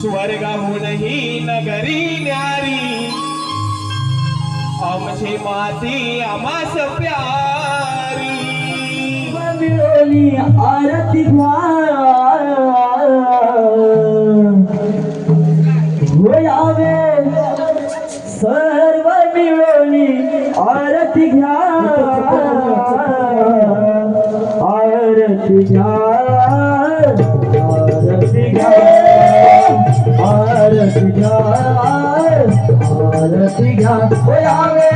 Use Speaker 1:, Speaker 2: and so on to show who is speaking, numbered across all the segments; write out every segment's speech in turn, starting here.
Speaker 1: स्वर्गहूनही नगरी न्यारी। आमची माती आमास प्यारी।
Speaker 2: मिळवली आरती घ्यावे सर्व मिळवली आरती घ्या। आरती घ्या। आरती घ्या आरती घ्या. होयावे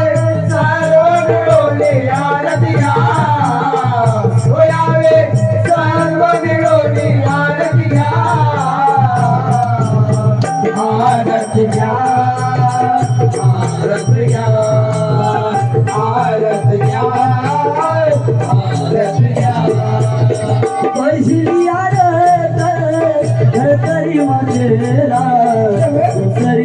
Speaker 2: आरती घ्या. सर्व आरती घ्या. आरती घ्या आरती घ्या. आरती घ्या आरती घ्या. आरत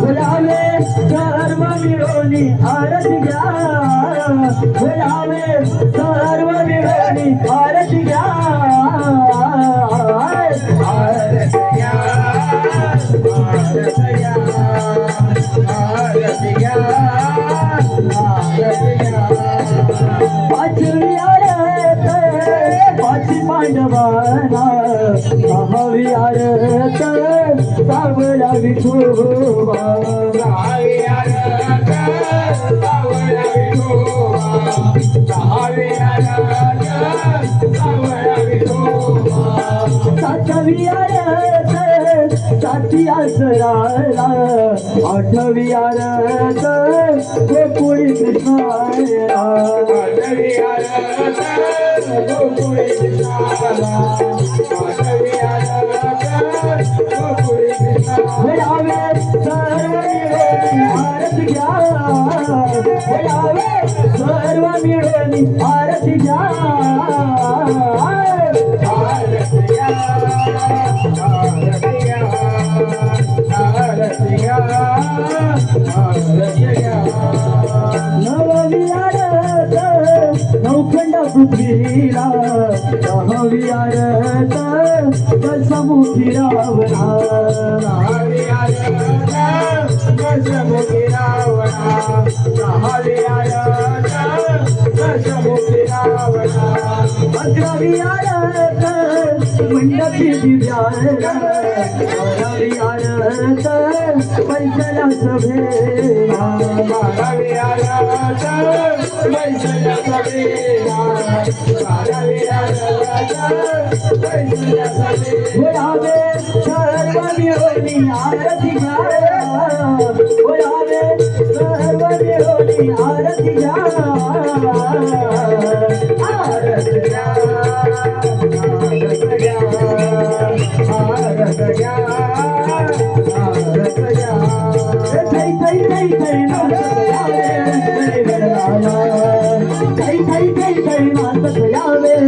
Speaker 2: गुलामे सर्व मिळवली आरती घ्या. गुलामे सर्व आरती घ्या. साती आसराला आठवी आरत गोकुळी कृष्णाला आठवी आरत गोकुळी कृष्णाला आठवी आरत गोकुळी कृष्णाला सर्व मिळून आरती घ्या. बोलावे सर्व मिळून आरती घ्या. नौखंड पृथ्वीला दहावी आरत रावणा दहावी आरत रावणा मंडपी दिव्याला पैसला सभेला पैसला सभेला बोलावे सर्व आरती घ्या बोलावे सर्व आरती घ्या.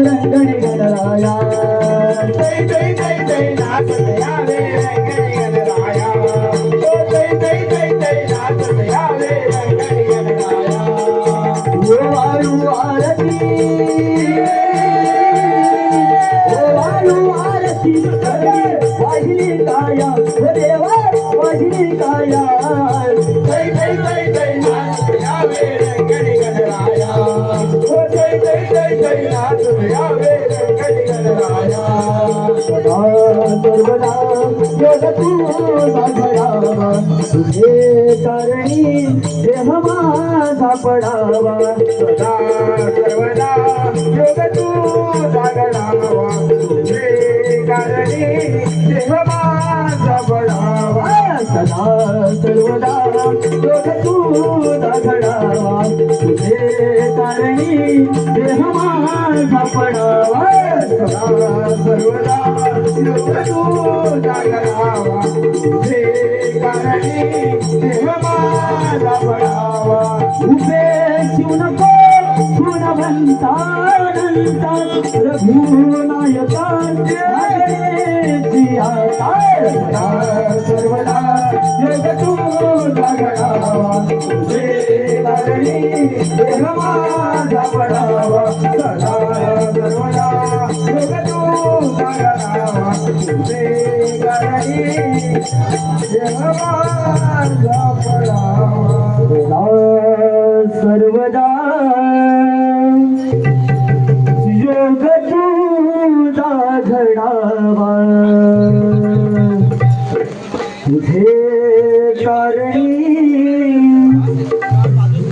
Speaker 2: रंगणी गणराया थै थै थै थै नाचत यावे तुझे कारणी देह माझा पडावा. सदा सर्वदा योग तू घडावा तुझे कारणी देह माझा सदा सर्वदा योग तू घडावा तुझे कारणी देह माझा पडावा
Speaker 3: सदा सर्वदा योग तू जागरावा तुझे कारणी देह माझा पडावा
Speaker 2: उभे शिव नको गुणवंता
Speaker 3: सर्वदा तू तुझे माझा पडावा सदा सर्वदा तू तुझे माझा पडावा
Speaker 2: सर्वदा तुझा घडावा तुझे कारणी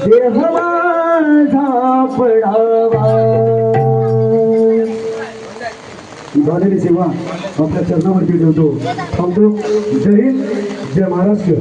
Speaker 2: देह माझा पडावा.
Speaker 3: झालेली सेवा आपल्या चरणावरती ठेवतो. थांबतो. जय हिंद. जय महाराष्ट्र.